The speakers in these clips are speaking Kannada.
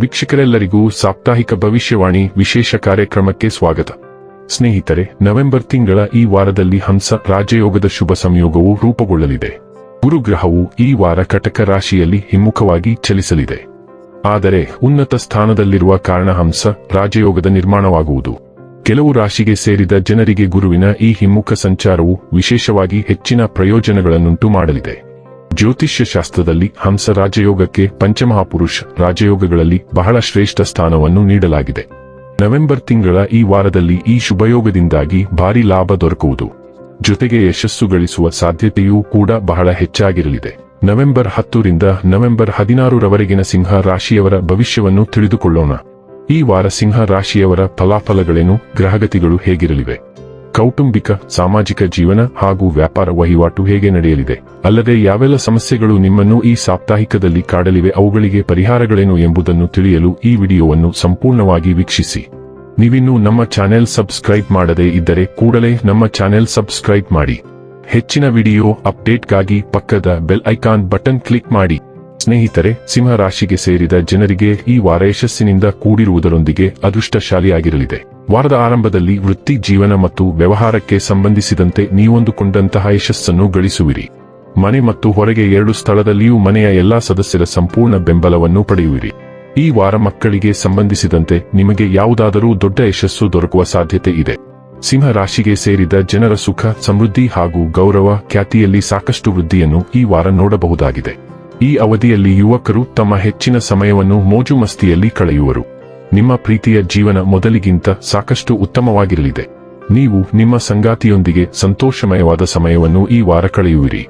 ವೀಕ್ಷಕರೆಲ್ಲರಿಗೂ ಸಾಪ್ತಾಹಿಕ ಭವಿಷ್ಯವಾಣಿ ವಿಶೇಷ ಕಾರ್ಯಕ್ರಮಕ್ಕೆ ಸ್ವಾಗತ. ಸ್ನೇಹಿತರೆ, ನವೆಂಬರ್ ತಿಂಗಳ ಈ ವಾರದಲ್ಲಿ ಹಂಸ ರಾಜಯೋಗದ ಶುಭ ಸಂಯೋಗವು ರೂಪುಗೊಳ್ಳಲಿದೆ. ಗುರುಗ್ರಹವು ಈ ವಾರ ಕಟಕ ರಾಶಿಯಲ್ಲಿ ಹಿಮ್ಮುಖವಾಗಿ ಚಲಿಸಲಿದೆ. ಆದರೆ, ಉನ್ನತ ಸ್ಥಾನದಲ್ಲಿರುವ ಕಾರಣ ಹಂಸ ರಾಜಯೋಗದ ನಿರ್ಮಾಣವಾಗುವುದು. ಕೆಲವು ರಾಶಿಗೆ ಸೇರಿದ ಜನರಿಗೆ ಗುರುವಿನ ಈ ಹಿಮ್ಮುಖ ಸಂಚಾರವು ವಿಶೇಷವಾಗಿ ಹೆಚ್ಚಿನ ಪ್ರಯೋಜನಗಳನ್ನುಂಟು ಮಾಡಲಿದೆ. ಜ್ಯೋತಿಷ್ಯ ಶಾಸ್ತ್ರದಲ್ಲಿ ಹಂಸ ರಾಜಯೋಗಕ್ಕೆ ಪಂಚಮಹಾಪುರುಷ ರಾಜಯೋಗಗಳಲ್ಲಿ ಬಹಳ ಶ್ರೇಷ್ಠ ಸ್ಥಾನವನ್ನು ನೀಡಲಾಗಿದೆ. ನವೆಂಬರ್ ತಿಂಗಳ ಈ ವಾರದಲ್ಲಿ ಈ ಶುಭಯೋಗದಿಂದಾಗಿ ಭಾರಿ ಲಾಭ ದೊರಕುವುದು. ಜೊತೆಗೆ ಯಶಸ್ಸು ಗಳಿಸುವ ಸಾಧ್ಯತೆಯೂ ಕೂಡ ಬಹಳ ಹೆಚ್ಚಾಗಿರಲಿದೆ. ನವೆಂಬರ್ ಹತ್ತರಿಂದ ನವೆಂಬರ್ ಹದಿನಾರರವರೆಗಿನ ಸಿಂಹ ರಾಶಿಯವರ ಭವಿಷ್ಯವನ್ನು ತಿಳಿದುಕೊಳ್ಳೋಣ. ಈ ವಾರ ಸಿಂಹ ರಾಶಿಯವರ ಫಲಾಫಲಗಳೇನು, ಗ್ರಹಗತಿಗಳು ಹೇಗಿರಲಿವೆ? ಕೌಟುಂಬಿಕ, ಸಾಮಾಜಿಕ ಜೀವನ ಹಾಗೂ ವ್ಯಾಪಾರ ವಹಿವಾಟು ಹೇಗೆ ನಡೆಯಲಿದೆ? ಅಲ್ಲದೆ ಯಾವೆಲ್ಲ ಸಮಸ್ಯೆಗಳು ನಿಮ್ಮನ್ನು ಈ ಸಾಪ್ತಾಹಿಕದಲ್ಲಿ ಕಾಡಲಿವೆ, ಅವುಗಳಿಗೆ ಪರಿಹಾರಗಳೇನು ಎಂಬುದನ್ನು ತಿಳಿಯಲು ಈ ವಿಡಿಯೋವನ್ನು ಸಂಪೂರ್ಣವಾಗಿ ವೀಕ್ಷಿಸಿ. ನೀವಿನ್ನೂ ನಮ್ಮ ಚಾನೆಲ್ ಸಬ್ಸ್ಕ್ರೈಬ್ ಮಾಡದೇ ಇದ್ದರೆ ಕೂಡಲೇ ನಮ್ಮ ಚಾನೆಲ್ ಸಬ್ಸ್ಕ್ರೈಬ್ ಮಾಡಿ. ಹೆಚ್ಚಿನ ವಿಡಿಯೋ ಅಪ್ಡೇಟ್ಗಾಗಿ ಪಕ್ಕದ ಬೆಲ್ ಐಕಾನ್ ಬಟನ್ ಕ್ಲಿಕ್ ಮಾಡಿ. ಸ್ನೇಹಿತರೆ ಸಿಂಹ ರಾಶಿಗೆ ಸೇರಿದ ಜನರಿಗೆ ಈ ವಾರ ಯಶಸ್ಸಿನಿಂದ ಕೂಡಿರುವುದರೊಂದಿಗೆ ಅದೃಷ್ಟಶಾಲಿಯಾಗಿರಲಿದೆ. ವಾರದ ಆರಂಭದಲ್ಲಿ ವೃತ್ತಿ ಜೀವನ ಮತ್ತು ವ್ಯವಹಾರಕ್ಕೆ ಸಂಬಂಧಿಸಿದಂತೆ ನೀವೊಂದುಕೊಂಡಂತಹ ಯಶಸ್ಸನ್ನು ಗಳಿಸುವಿರಿ. ಮನೆ ಮತ್ತು ಹೊರಗೆ ಎರಡು ಸ್ಥಳದಲ್ಲಿಯೂ ಮನೆಯ ಎಲ್ಲಾ ಸದಸ್ಯರ ಸಂಪೂರ್ಣ ಬೆಂಬಲವನ್ನು ಪಡೆಯುವಿರಿ. ಈ ವಾರ ಮಕ್ಕಳಿಗೆ ಸಂಬಂಧಿಸಿದಂತೆ ನಿಮಗೆ ಯಾವುದಾದರೂ ದೊಡ್ಡ ಯಶಸ್ಸು ದೊರಕುವ ಸಾಧ್ಯತೆ ಇದೆ. ಸಿಂಹ ರಾಶಿಗೆ ಸೇರಿದ ಜನರ ಸುಖ, ಸಮೃದ್ಧಿ ಹಾಗೂ ಗೌರವ ಖ್ಯಾತಿಯಲ್ಲಿ ಸಾಕಷ್ಟು ವೃದ್ಧಿಯನ್ನು ಈ ವಾರ ನೋಡಬಹುದಾಗಿದೆ. ಈ ಅವಧಿಯಲ್ಲಿ ಯುವಕರು ತಮ್ಮ ಹೆಚ್ಚಿನ ಸಮಯವನ್ನು ಮೋಜು ಮಸ್ತಿಯಲ್ಲಿ ಕಳೆಯುವರು. ನಿಮ್ಮ ಪ್ರೀತಿಯ ಜೀವನ ಮೊದಲಿಗಿಂತ ಸಾಕಷ್ಟು ಉತ್ತಮವಾಗಿರಲಿದೆ. ನೀವು ನಿಮ್ಮ ಸಂಗಾತಿಯೊಂದಿಗೆ ಸಂತೋಷಮಯವಾದ ಸಮಯವನ್ನು ಈ ವಾರ ಕಳೆಯುವಿರಿ.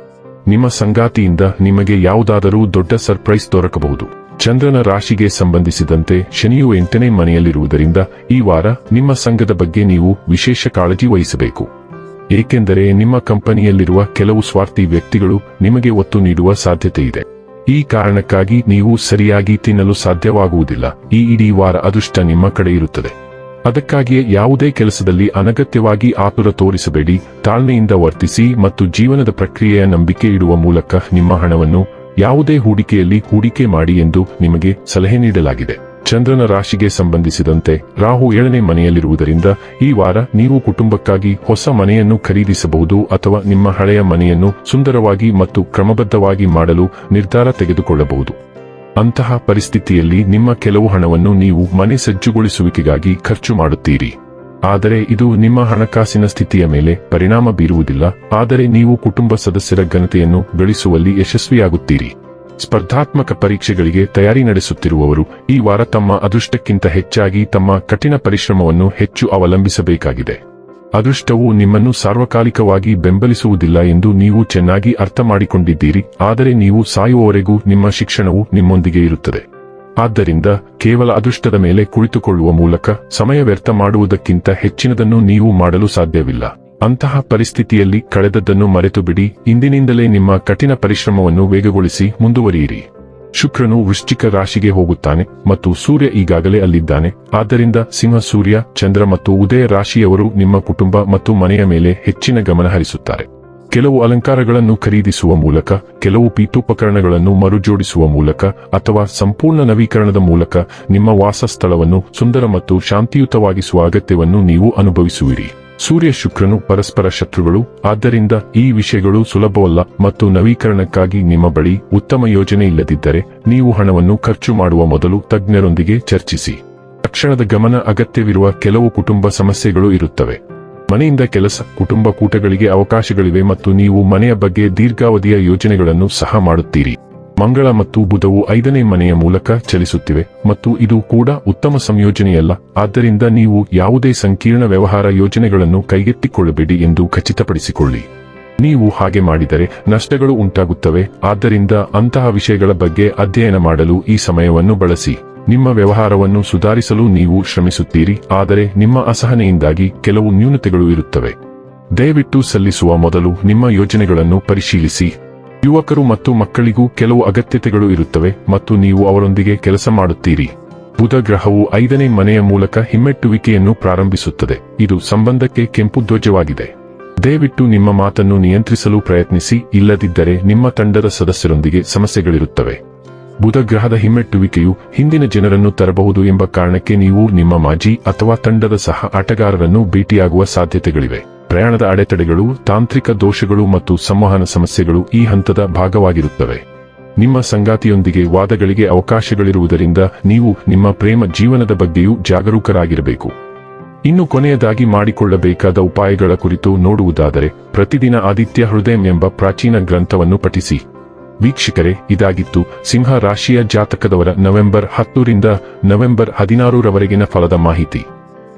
ನಿಮ್ಮ ಸಂಗಾತಿಯಿಂದ ನಿಮಗೆ ಯಾವುದಾದರೂ ದೊಡ್ಡ ಸರ್ಪ್ರೈಸ್ ದೊರಕಬಹುದು. ಚಂದ್ರನ ರಾಶಿಗೆ ಸಂಬಂಧಿಸಿದಂತೆ ಶನಿಯು ಎಂಟನೇ ಮನೆಯಲ್ಲಿರುವುದರಿಂದ ಈ ವಾರ ನಿಮ್ಮ ಸಂಘದ ಬಗ್ಗೆ ನೀವು ವಿಶೇಷ ಕಾಳಜಿ ವಹಿಸಬೇಕು. ಏಕೆಂದರೆ ನಿಮ್ಮ ಕಂಪನಿಯಲ್ಲಿರುವ ಕೆಲವು ಸ್ವಾರ್ಥಿ ವ್ಯಕ್ತಿಗಳು ನಿಮಗೆ ಒತ್ತು ನೀಡುವ ಸಾಧ್ಯತೆ ಇದೆ ಈ ಕಾರಣಕ್ಕಾಗಿ ನೀವು ಸರಿಯಾಗಿ ತಿನ್ನಲು ಸಾಧ್ಯವಾಗುವುದಿಲ್ಲ. ಈ ಇಡೀ ವಾರ ಅದೃಷ್ಟ ನಿಮ್ಮ ಕಡೆ ಇರುತ್ತದೆ. ಅದಕ್ಕಾಗಿಯೇ ಯಾವುದೇ ಕೆಲಸದಲ್ಲಿ ಅನಗತ್ಯವಾಗಿ ಆತುರ ತೋರಿಸಬೇಡಿ. ತಾಳ್ಮೆಯಿಂದ ವರ್ತಿಸಿ ಮತ್ತು ಜೀವನದ ಪ್ರಕ್ರಿಯೆಯ ನಂಬಿಕೆ ಇಡುವ ಮೂಲಕ ನಿಮ್ಮ ಹಣವನ್ನು ಯಾವುದೇ ಹೂಡಿಕೆಯಲ್ಲಿ ಹೂಡಿಕೆ ಮಾಡಿ ಎಂದು ನಿಮಗೆ ಸಲಹೆ ನೀಡಲಾಗಿದೆ. ಚಂದ್ರನ ರಾಶಿಗೆ ಸಂಬಂಧಿಸಿದಂತೆ ರಾಹು ಏಳನೇ ಮನೆಯಲ್ಲಿರುವುದರಿಂದ ಈ ವಾರ ನೀವು ಕುಟುಂಬಕ್ಕಾಗಿ ಹೊಸ ಮನೆಯನ್ನು ಖರೀದಿಸಬಹುದು ಅಥವಾ ನಿಮ್ಮ ಹಳೆಯ ಮನೆಯನ್ನು ಸುಂದರವಾಗಿ ಮತ್ತು ಕ್ರಮಬದ್ಧವಾಗಿ ಮಾಡಲು ನಿರ್ಧಾರ ತೆಗೆದುಕೊಳ್ಳಬಹುದು. ಅಂತಹ ಪರಿಸ್ಥಿತಿಯಲ್ಲಿ ನಿಮ್ಮ ಕೆಲವು ಹಣವನ್ನು ನೀವು ಮನೆ ಸಜ್ಜುಗೊಳಿಸುವಿಕೆಗಾಗಿ ಖರ್ಚು ಮಾಡುತ್ತೀರಿ. ಆದರೆ ಇದು ನಿಮ್ಮ ಹಣಕಾಸಿನ ಸ್ಥಿತಿಯ ಮೇಲೆ ಪರಿಣಾಮ ಬೀರುವುದಿಲ್ಲ, ಆದರೆ ನೀವು ಕುಟುಂಬ ಸದಸ್ಯರ ಘನತೆಯನ್ನು ಗಳಿಸುವಲ್ಲಿ ಯಶಸ್ವಿಯಾಗುತ್ತೀರಿ. ಸ್ಪರ್ಧಾತ್ಮಕ ಪರೀಕ್ಷೆಗಳಿಗೆ ತಯಾರಿ ನಡೆಸುತ್ತಿರುವವರು ಈ ವಾರ ತಮ್ಮ ಅದೃಷ್ಟಕ್ಕಿಂತ ಹೆಚ್ಚಾಗಿ ತಮ್ಮ ಕಠಿಣ ಪರಿಶ್ರಮವನ್ನು ಹೆಚ್ಚು ಅವಲಂಬಿಸಬೇಕಾಗಿದೆ. ಅದೃಷ್ಟವು ನಿಮ್ಮನ್ನು ಸಾರ್ವಕಾಲಿಕವಾಗಿ ಬೆಂಬಲಿಸುವುದಿಲ್ಲ ಎಂದು ನೀವು ಚೆನ್ನಾಗಿ ಅರ್ಥ ಮಾಡಿಕೊಂಡಿದ್ದೀರಿ, ಆದರೆ ನೀವು ಸಾಯುವವರೆಗೂ ನಿಮ್ಮ ಶಿಕ್ಷಣವು ನಿಮ್ಮೊಂದಿಗೆ ಇರುತ್ತದೆ. ಆದ್ದರಿಂದ ಕೇವಲ ಅದೃಷ್ಟದ ಮೇಲೆ ಕುಳಿತುಕೊಳ್ಳುವ ಮೂಲಕ ಸಮಯ ವ್ಯರ್ಥ ಮಾಡುವುದಕ್ಕಿಂತ ಹೆಚ್ಚಿನದನ್ನು ನೀವು ಮಾಡಲು ಸಾಧ್ಯವಿಲ್ಲ. ಅಂತಹ ಪರಿಸ್ಥಿತಿಯಲ್ಲಿ ಕಳೆದದ್ದನ್ನು ಮರೆತು ಬಿಡಿ ಇಂದಿನಿಂದಲೇ ನಿಮ್ಮ ಕಠಿಣ ಪರಿಶ್ರಮವನ್ನು ವೇಗಗೊಳಿಸಿ ಮುಂದುವರಿಯಿರಿ. ಶುಕ್ರನು ವೃಶ್ಚಿಕ ರಾಶಿಗೆ ಹೋಗುತ್ತಾನೆ ಮತ್ತು ಸೂರ್ಯ ಈಗಾಗಲೇ ಅಲ್ಲಿದ್ದಾನೆ. ಆದ್ದರಿಂದ ಸಿಂಹ, ಸೂರ್ಯ, ಚಂದ್ರ ಮತ್ತು ಉದಯ ರಾಶಿಯವರು ನಿಮ್ಮ ಕುಟುಂಬ ಮತ್ತು ಮನೆಯ ಮೇಲೆ ಹೆಚ್ಚಿನ ಗಮನ ಹರಿಸುತ್ತಾರೆ. ಕೆಲವು ಅಲಂಕಾರಗಳನ್ನು ಖರೀದಿಸುವ ಮೂಲಕ, ಕೆಲವು ಪೀಠೋಪಕರಣಗಳನ್ನು ಮರುಜೋಡಿಸುವ ಮೂಲಕ ಅಥವಾ ಸಂಪೂರ್ಣ ನವೀಕರಣದ ಮೂಲಕ ನಿಮ್ಮ ವಾಸಸ್ಥಳವನ್ನು ಸುಂದರ ಮತ್ತು ಶಾಂತಿಯುತವಾಗಿಸುವ ಅಗತ್ಯವನ್ನು ನೀವು ಅನುಭವಿಸುವಿರಿ. ಸೂರ್ಯ ಶುಕ್ರನು ಪರಸ್ಪರ ಶತ್ರುಗಳು, ಆದ್ದರಿಂದ ಈ ವಿಷಯಗಳು ಸುಲಭವಲ್ಲ ಮತ್ತು ನವೀಕರಣಕ್ಕಾಗಿ ನಿಮ್ಮ ಬಳಿ ಉತ್ತಮ ಯೋಜನೆ ಇಲ್ಲದಿದ್ದರೆ ನೀವು ಹಣವನ್ನು ಖರ್ಚು ಮಾಡುವ ಮೊದಲು ತಜ್ಞರೊಂದಿಗೆ ಚರ್ಚಿಸಿ. ತಕ್ಷಣದ ಗಮನ ಅಗತ್ಯವಿರುವ ಕೆಲವು ಕುಟುಂಬ ಸಮಸ್ಯೆಗಳು ಇರುತ್ತವೆ. ಮನೆಯಿಂದ ಕೆಲಸ, ಕುಟುಂಬ ಕೂಟಗಳಿಗೆ ಅವಕಾಶಗಳಿವೆ ಮತ್ತು ನೀವು ಮನೆಯ ಬಗ್ಗೆ ದೀರ್ಘಾವಧಿಯ ಯೋಜನೆಗಳನ್ನು ಸಹ ಮಾಡುತ್ತೀರಿ. ಮಂಗಳ ಮತ್ತು ಬುಧವು ಐದನೇ ಮನೆಯ ಮೂಲಕ ಚಲಿಸುತ್ತಿವೆ ಮತ್ತು ಇದು ಕೂಡ ಉತ್ತಮ ಸಂಯೋಜನೆಯಲ್ಲ. ಆದ್ದರಿಂದ ನೀವು ಯಾವುದೇ ಸಂಕೀರ್ಣ ವ್ಯವಹಾರ ಯೋಜನೆಗಳನ್ನು ಕೈಗೆತ್ತಿಕೊಳ್ಳಬೇಡಿ ಎಂದು ಖಚಿತಪಡಿಸಿಕೊಳ್ಳಿ. ನೀವು ಹಾಗೆ ಮಾಡಿದರೆ ನಷ್ಟಗಳು ಉಂಟಾಗುತ್ತವೆ. ಆದ್ದರಿಂದ ಅಂತಹ ವಿಷಯಗಳ ಬಗ್ಗೆ ಅಧ್ಯಯನ ಮಾಡಲು ಈ ಸಮಯವನ್ನು ಬಳಸಿ. ನಿಮ್ಮ ವ್ಯವಹಾರವನ್ನು ಸುಧಾರಿಸಲು ನೀವು ಶ್ರಮಿಸುತ್ತೀರಿ. ಆದರೆ ನಿಮ್ಮ ಅಸಹನೆಯಿಂದಾಗಿ ಕೆಲವು ನ್ಯೂನತೆಗಳು ಇರುತ್ತವೆ. ದಯವಿಟ್ಟು ಸಲ್ಲಿಸುವ ಮೊದಲು ನಿಮ್ಮ ಯೋಜನೆಗಳನ್ನು ಪರಿಶೀಲಿಸಿ. ಯುವಕರು ಮತ್ತು ಮಕ್ಕಳಿಗೂ ಕೆಲವು ಅಗತ್ಯತೆಗಳು ಇರುತ್ತವೆ ಮತ್ತು ನೀವು ಅವರೊಂದಿಗೆ ಕೆಲಸ ಮಾಡುತ್ತೀರಿ. ಬುಧ ಗ್ರಹವು ಐದನೇ ಮನೆಯ ಮೂಲಕ ಹಿಮ್ಮೆಟ್ಟುವಿಕೆಯನ್ನು ಪ್ರಾರಂಭಿಸುತ್ತದೆ. ಇದು ಸಂಬಂಧಕ್ಕೆ ಕೆಂಪು ಧ್ವಜವಾಗಿದೆ. ದಯವಿಟ್ಟು ನಿಮ್ಮ ಮಾತನ್ನು ನಿಯಂತ್ರಿಸಲು ಪ್ರಯತ್ನಿಸಿ, ಇಲ್ಲದಿದ್ದರೆ ನಿಮ್ಮ ತಂಡದ ಸದಸ್ಯರೊಂದಿಗೆ ಸಮಸ್ಯೆಗಳಿರುತ್ತವೆ. ಬುಧ ಗ್ರಹದ ಹಿಮ್ಮೆಟ್ಟುವಿಕೆಯು ಹಿಂದಿನ ಜನರನ್ನು ತರಬಹುದು ಎಂಬ ಕಾರಣಕ್ಕೆ ನೀವು ನಿಮ್ಮ ಮಾಜಿ ಅಥವಾ ತಂಡದ ಸಹ ಆಟಗಾರರನ್ನು ಭೇಟಿಯಾಗುವ ಸಾಧ್ಯತೆಗಳಿವೆ. ಪ್ರಯಾಣದ ಅಡೆತಡೆಗಳು, ತಾಂತ್ರಿಕ ದೋಷಗಳು ಮತ್ತು ಸಂವಹನ ಸಮಸ್ಯೆಗಳು ಈ ಹಂತದ ಭಾಗವಾಗಿರುತ್ತವೆ. ನಿಮ್ಮ ಸಂಗಾತಿಯೊಂದಿಗೆ ವಾದಗಳಿಗೆ ಅವಕಾಶಗಳಿರುವುದರಿಂದ ನೀವು ನಿಮ್ಮ ಪ್ರೇಮ ಜೀವನದ ಬಗ್ಗೆಯೂ ಜಾಗರೂಕರಾಗಿರಬೇಕು. ಇನ್ನು ಕೊನೆಯದಾಗಿ ಮಾಡಿಕೊಳ್ಳಬೇಕಾದ ಉಪಾಯಗಳ ಕುರಿತು ನೋಡುವುದಾದರೆ, ಪ್ರತಿದಿನ ಆದಿತ್ಯ ಹೃದಯಂ ಎಂಬ ಪ್ರಾಚೀನ ಗ್ರಂಥವನ್ನು ಪಠಿಸಿ. ವೀಕ್ಷಕರೇ, ಇದಾಗಿತ್ತು ಸಿಂಹ ರಾಶಿಯ ಜಾತಕದವರ ನವೆಂಬರ್ ಹತ್ತರಿಂದ ನವೆಂಬರ್ ಹದಿನಾರರವರೆಗಿನ ಫಲದ ಮಾಹಿತಿ.